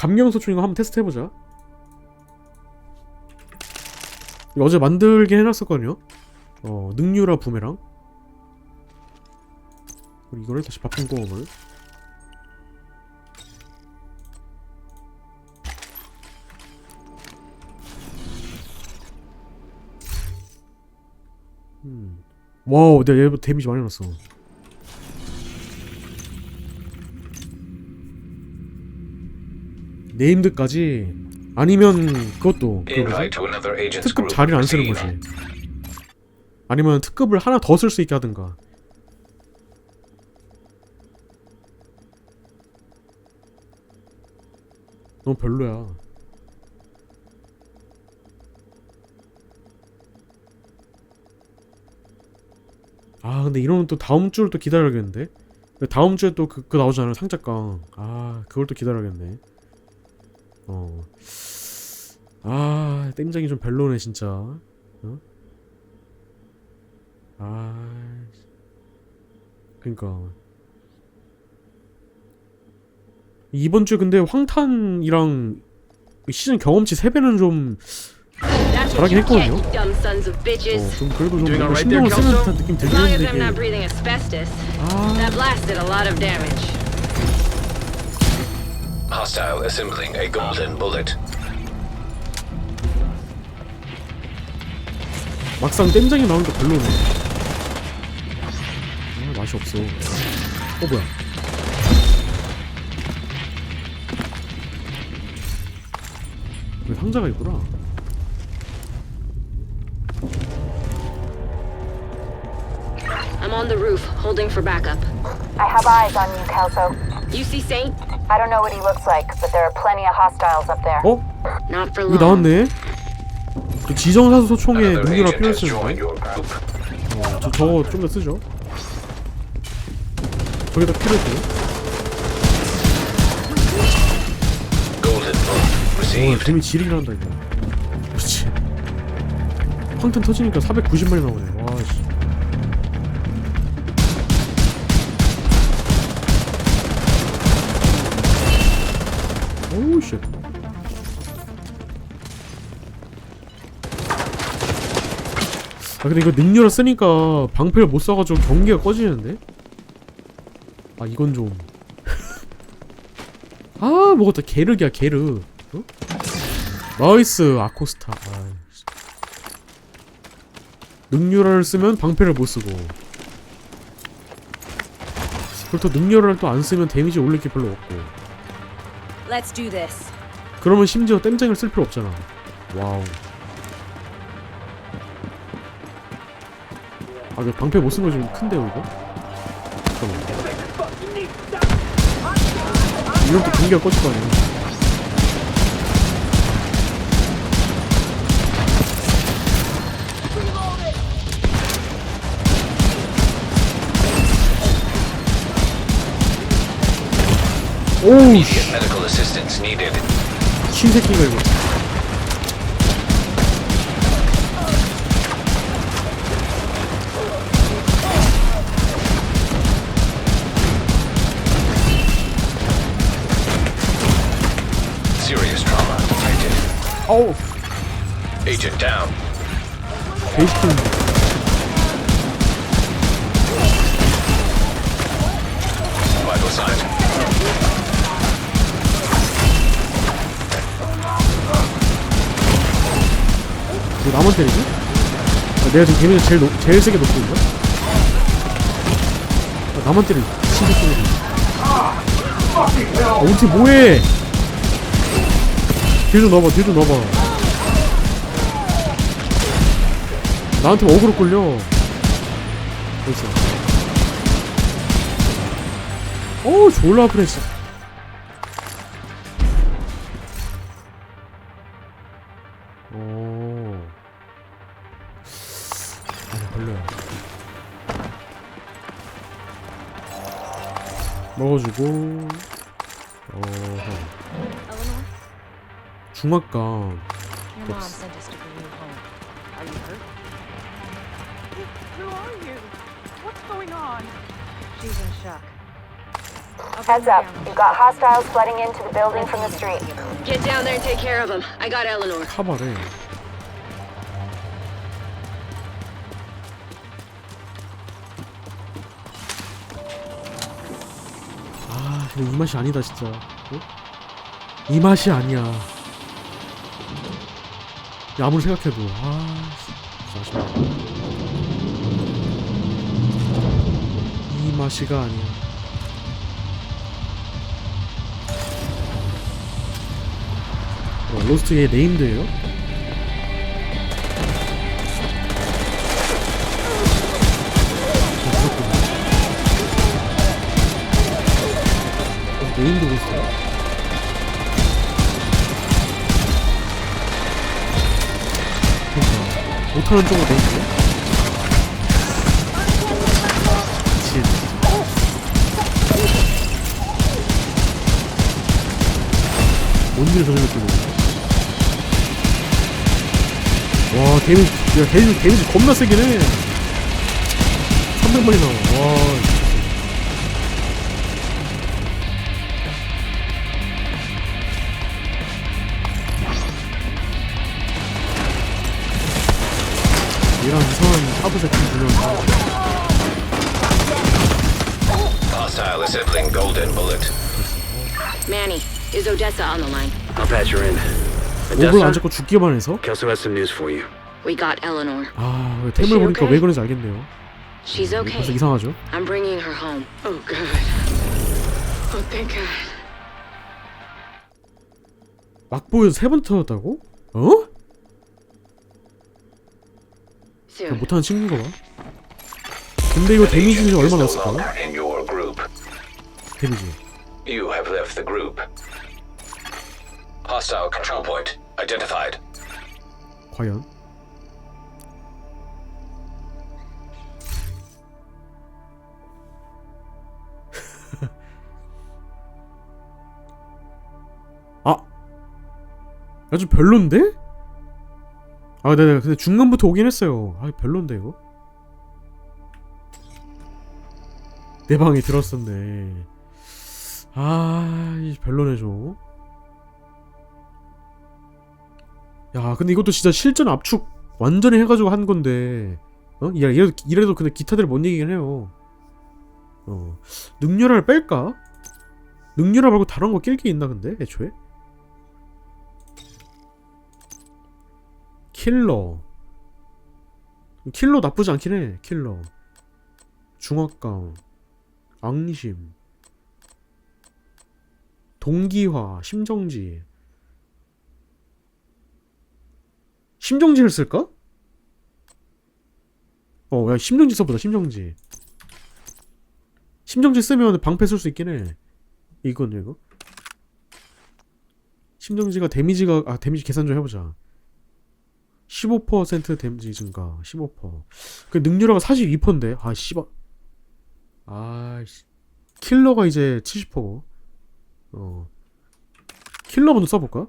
감경소총 이거 한번 테스트 해보자. 어제 만들긴 해놨었거든요. 어 능유라 부메랑. 이거를 다시 바쁜 꼬음을. 음. 와우, 내가 얘 데미지 많이 났어. 네임드까지 아니면 그것도 그 뭐지? 특급. 자리를 안 쓰는. 거지. 아니면 특급을 하나 더 쓸 수 있게 하든가. 너무 별로야. 아 근데 이러면 또 다음 주를 또 기다려야겠는데? 다음 주에 또 그, 그 나오잖아요 상작강 아 그걸 또 기다려야겠네 어. 아 땜장이 좀 별로네 진짜 어? 아 그니까 이번 주에 근데 황탄이랑 시즌 경험치 3배는 좀 잘하긴 했거든요. 어, 좀 그래도 좀 뭔가 신경을 쓰는? 듯한 느낌 들긴 했는데 이게. 아 Hostile assembling a golden bullet. 막상 땜장이 나오니까 별로네 아 맛이 없어 어 뭐야 여기 상자가 있구나 I'm on the roof, holding for backup. I have eyes on you, Kelso. You see Saint? I don't know what he looks like, but there are plenty of hostiles up there. 어? Not for 이거 long. 나왔네 그 지정사수 소총에 Another 능력을 agent has 필요했었는데 joined your group. 어, 저, 저거 좀 더 쓰죠 저기다 Golden bullet 어, received. 데미 지리긴 한다 이거 그렇지 황탄 터지니까 490마리 나오네 와씨 아 근데 이거 능력을 쓰니까 방패를 못 써가지고 경기가 꺼지는데? 아 이건 좀... 아 뭐가 게르기야 게르. 어? 나이스 아코스타. 아, 능률을 쓰면 방패를 못 쓰고. 그렇다고 능률을 또 안 쓰면 데미지 올릴 게 별로 없고. Let's do this. 그러면 심지어 땜쟁이를 쓸 필요 없잖아. 와우 아, 그 방패 못 쓴 거 좀 큰데요, 이거? 잠깐만. 이런 또 경기가 꺼질 거 아니야. 오우, 씨. Immediate medical assistance needed. 신새끼가 이거. 어우, Agent down. 베이스킨. Vital signs. 왜 나만 때리지? 아, 내가 지금 데미지 제일, 높, 제일 세게 있는 거야? 아, 나만 때리지. 신새끼들. 아, 우리 팀 뭐해? 딜좀 넣어봐, 딜좀 넣어봐. 나한테 어그로 끌려. 됐어. 어우, 졸라 진짜. 오. 아니, 별로야. 먹어주고, 어허. Eleanor, 중압감. your mom Oops. sent us to bring you home. Are you hurt? Who are you? What's going on? She's in shock. I'll bring Heads her up. down. You've got hostiles flooding into the building from the street. Get down there and take care of them. I got Eleanor. 카바래. 아, 근데 이 맛이 아니다 진짜. 어? 이 맛이 아니야. 야, 아무리 생각해도 아, 진짜 아쉽다. 이 맛이가 아니야. 어, 로스트의 네임드예요? 어, 네임드 로스트야? 못하는 쪽으로 네임드? 미친 뭔 일을 저녁에 뜨고 와 데미지 야 데미지, 데미지 겁나 세긴 해. 300만이 나 와 와 미쳤어. 얘랑 이상한 하부 새끼 두명 Hostile assembling golden bullet. Manny, is Odessa on the line? I'll patch her in. 목을 안 Odessa, 잡고 죽기만 해서 Kelso has some news for you. We got Eleanor. 아, 왜 템을 Is she 보니까 okay? 왜 그런지 알겠네요. She's 벌써 okay. 이상하죠? I'm bringing her home. Oh, God. Oh, thank God. 막보에서 세 번 터졌다고? 어? Soon. 못하는 친구인가 봐. 근데 이거 데미지 Agent is 얼마 no 났을까? longer in your group. 데미지. You have left the group. Hostile control point identified. 과연? 아! 야, 좀 별론데? 아, 네네. 근데 중간부터 오긴 했어요. 아, 별론데, 이거? 내 방에 들었었네. 아, 이 별로네, 좀. 야, 근데 이것도 진짜 실전 압축 완전히 해가지고 한 건데, 어? 이래- 이래도, 이래도 근데 기타들 못 이기긴 해요. 어. 능률을 뺄까? 능률화 말고 다른 거 낄 게 있나, 근데, 애초에? 킬러. 킬러 나쁘지 않긴 해, 킬러. 중압감. 악리심. 동기화, 심정지. 심정지를 쓸까? 어, 야, 심정지 써보자, 심정지. 심정지 쓰면 방패 쓸 수 있긴 해. 이건 이거. 심정지가 데미지가, 아, 데미지 계산 좀 해보자. 15% 데미지 증가, 15%. 그 능률화가 42%인데, 아, 씨발. 아, 씨. 킬러가 이제 70%고. 어. 킬러 먼저 써볼까?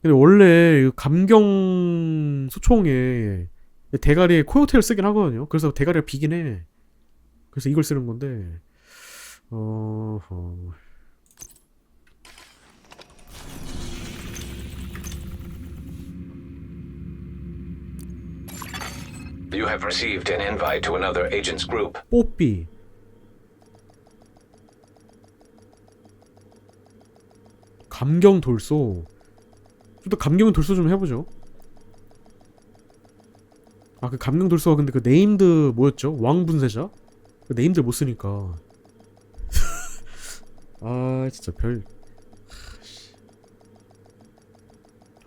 근데 원래 그 감경 소총에 대가리에 코요테를 쓰긴 하거든요. 그래서 대가리가 비긴 해. 그래서 이걸 쓰는 건데. 어. 어. You have received an invite to another agent's group. 뽀삐. 감경 돌소. 좀 더 감경 돌소 좀 해보죠. 아 그 감경 돌소가 근데 그 네임드 뭐였죠? 왕 분쇄자? 그 네임드 못 쓰니까. 아 진짜 별.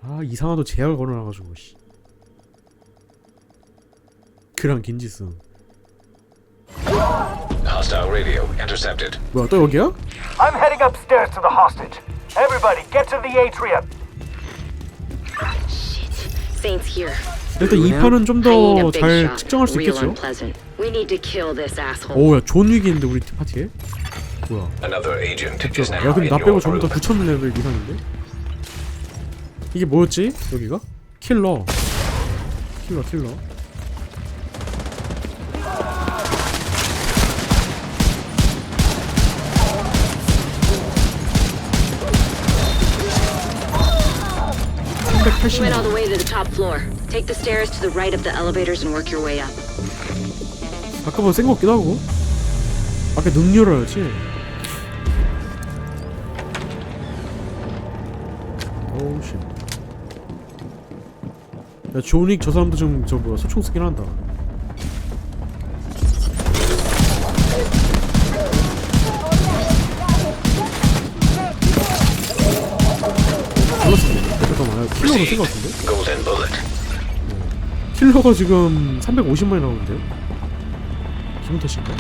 아 이상하도 제약을 걸어놔가지고 씨. 그랑 긴지승. Hostile radio intercepted. 뭐야 또 여기야? I'm heading upstairs to the hostage. Everybody, get to the atrium. Saints here. 일단 이 판은 좀 I need a 더 big 잘 shot. 측정할 수 Real 있겠죠? unpleasant. We need to kill this asshole. 오야 존 있는데 우리 파티에? 뭐야 Another agent is 야 now 근데 in 나 빼고 your 전부 다 group. 9천 레벨 이상인데? 이게 뭐였지? 여기가? 킬러 킬러 킬러 You went all the 80만 way to the top floor. Take the stairs to the right of the elevators and work your way up. 아까보다 센 것 같기도 하고 아까 능률어였지 오우 씨 야, 조닉 저 사람도 좀저 뭐야 소총 쓰긴 한다. 킬러가 센것 같은데? Golden bullet. 킬러가 지금 350만이 나오는데요? 기분 탓인가?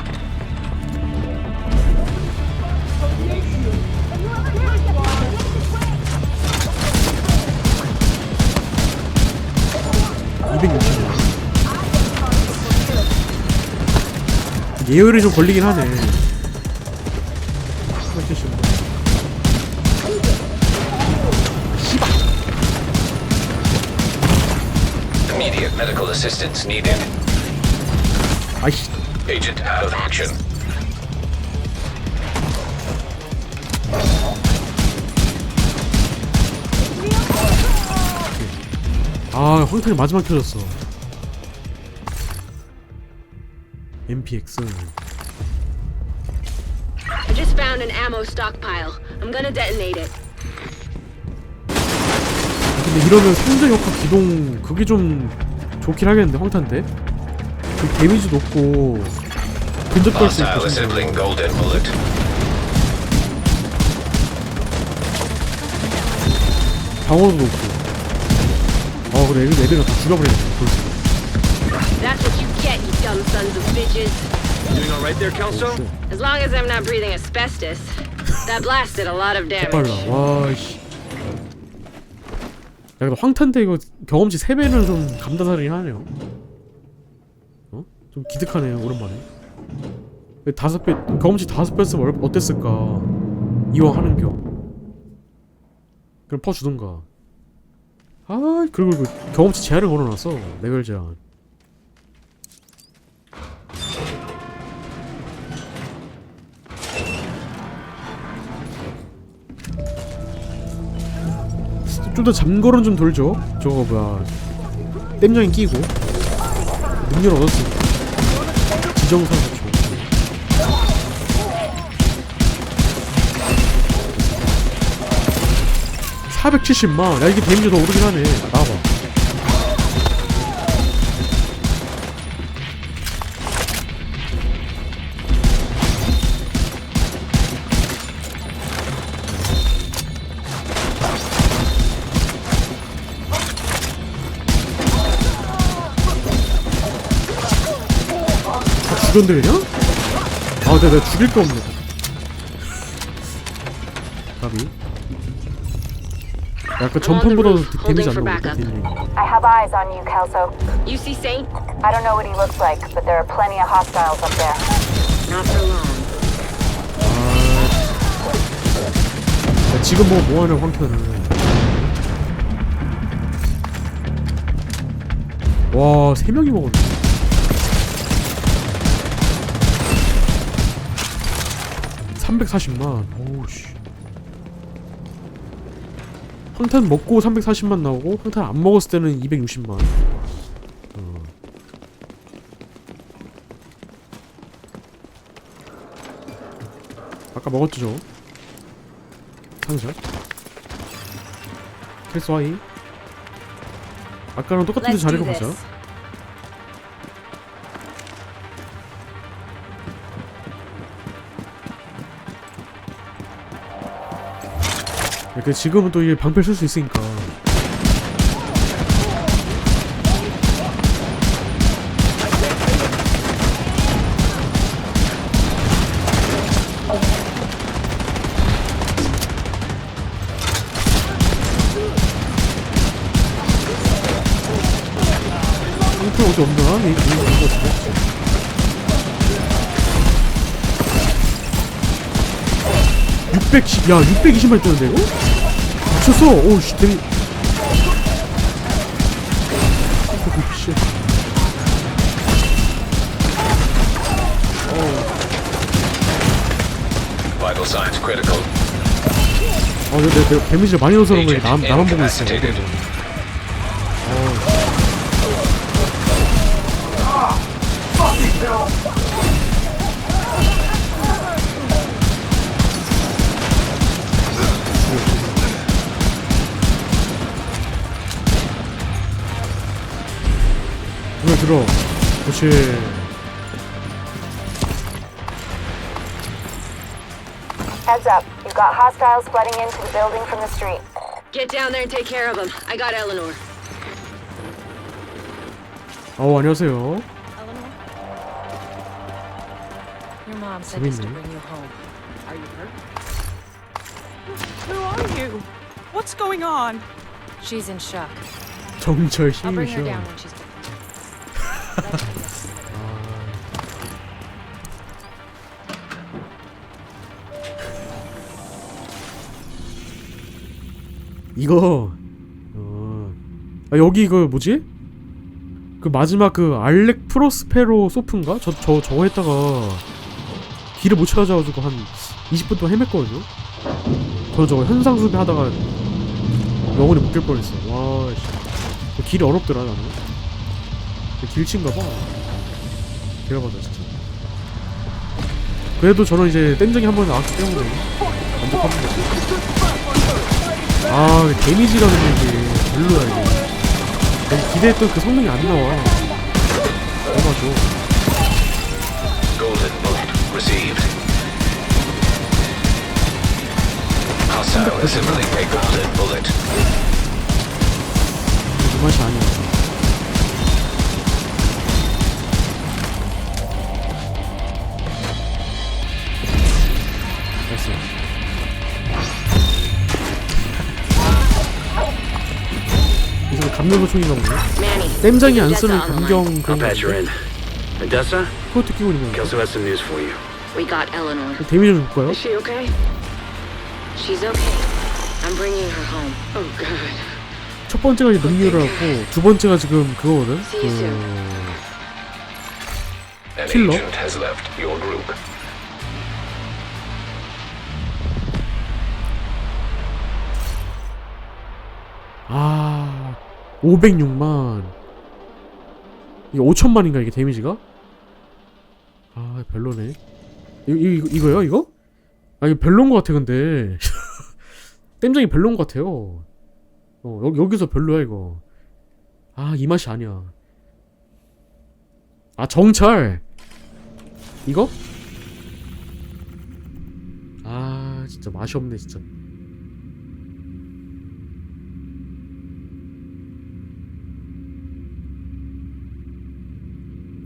예열이 좀 걸리긴 하네. Assistance needed. 아이씨. Agent out of action. 아, 황탄이 마지막 켜졌어. MPX. I just found an ammo stockpile. I'm gonna detonate it. 근데 이러면 상대 효과 기동 그게 좀 좋긴 하겠는데 황탄데. 그 데미지 높고 근접할 수 있고. 방어도 높고. 아 그래 애들 애들은 다 죽여버리네. 벌써. That's what you get, you dumb sons of bitches. Doing all right there, Kelso? As long as I'm not breathing asbestos. That blasted a lot of damage. 빨라. 와 씨. 야 근데 황탄데 이거 경험치 3배는 좀 감다살이 하네요. 어? 좀 기특하네요 오랜만에. 왜 다섯 배 경험치 다섯 배 쓰면 얼- 어땠을까? 이왕 하는 겨. 그럼 퍼주든가. 아 그리고 그 경험치 제한을 걸어놨어 레벨 제한. 좀 더 잠걸은 좀 돌죠. 저거 뭐야 땜장이 끼고 능력 얻었으니까 지정상 사초. 470만. 야 이게 데미지 더 오르긴 하네. 나와봐. 그냥? 아 내가, 내가 죽일 거 없네. 가비. 약간 전판보다 데미지 안 나오니까. 딜링. I have eyes on you, Kelso. You see Saint? I don't know what he looks like, but there are plenty of hostiles up there. Not for long. 야, 지금 뭐 뭐 하는 황태는 와, 세 명이 먹었네. (340만) 오우씨. 황탄 먹고 340만 나오고 황탄 안 먹었을 때는 260만. 어. 아까 먹었죠 저거 상샷. 캐스 와이 아까랑 똑같은 자리로 가자 이렇게 지금은 또 이게 방패 쓸 수 있으니까 방패 어디 없나? 이- 이- 이거 어떻게? 610, 야, 620만 뜨는데, 이거? 미쳤어! 오우, 씨, 되게. 오우, 씨. Vital signs critical. 아, 내가, 내가 데미지를 많이 넣어서 그런. Agent 나, 나만 보고 있어. incapacitated. 눈에 들어. 그렇지. Heads up. You've got hostiles flooding into the building from the street. Get down there and take care of them. I got Eleanor. 어 안녕하세요. Eleanor? Your mom sent us to 재밌네. bring you home. Are you hurt? Who are you? What's going on? She's in shock. 정철 I'll bring her 힘이셔. down when she's 이거 어. 아, 여기 그 뭐지? 그 마지막 그 알렉 프로스페로 소프인가? 저 저 저거 했다가 길을 못 찾아가지고 한 20분 동안 헤맸거든요. 저는 저거 현상 수배 하다가 영혼이 묶일 뻔했어. 와, 씨. 저 길이 어렵더라 나는. 길친가 봐. 대박이다 진짜. 그래도 저는 이제 땜정이 한 번 나왔기 때문에 만족합니다. 아 데미지가 근데 이게 별로야 이게 기대했던 그 성능이 안 나와 얼마죠 Golden bullet received. Hostile assembling a golden bullet. 그 맛이 아니야 보네 Manny. 땜장이 안 쓰는. 감경 그런 거? 코어트 끼고 있는 거 Kelso has some news for you. We got Eleanor. 데미지 좀 줄까요? Is she okay? She's okay. I'm bringing her home. Oh, God. 첫 번째가 이제 능률을 갖고 두 번째가 지금 그거거든. 그 Killer? 506만. 이게 5천만인가 이게 데미지가? 아, 별로네. 이, 이, 이거요, 이거? 아, 이거 별론 것 같아, 근데. 땜장이 별론 것 같아요. 어, 여, 여기서 별로야, 이거. 아, 이 맛이 아니야. 아, 정찰! 이거? 아, 진짜 맛이 없네, 진짜.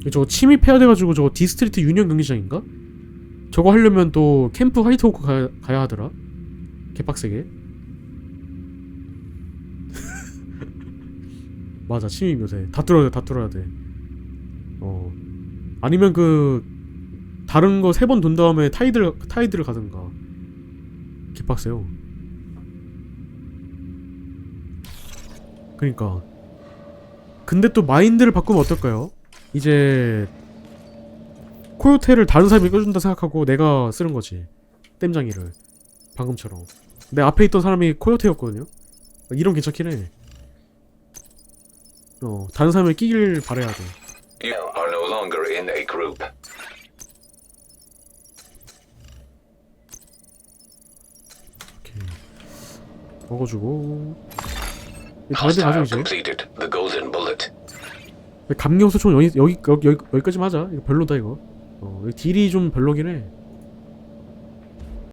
저거 침입해야 돼가지고 저거 디스트리트 유니언 경기장인가? 저거 하려면 또 캠프 화이트호크 가, 가야 하더라. 개빡세게. 맞아 침입 요새. 다 뚫어야 돼다 뚫어야 돼어. 아니면 그 다른 거 세 번 돈 다음에 타이드를 타이드를 가든가. 개빡세요. 그니까. 근데 또 마인드를 바꾸면 어떨까요? 이제 코요테를 다른 사람이 껴준다 생각하고 내가 쓰는 거지. 땜장이를. 방금처럼. 내 앞에 있던 사람이 코요테였거든요. 이런 괜찮긴 해. 어, 다른 사람을 끼길 바래야 돼. You are no longer in a group. 오케이. 먹어주고. 다들 Hostile 가져 이제. completed the golden bullet. 감경소총 여기 여기 여기 여기 여기까지만 하자. 이거 별로다 이거. 어 딜이 좀 별로긴 해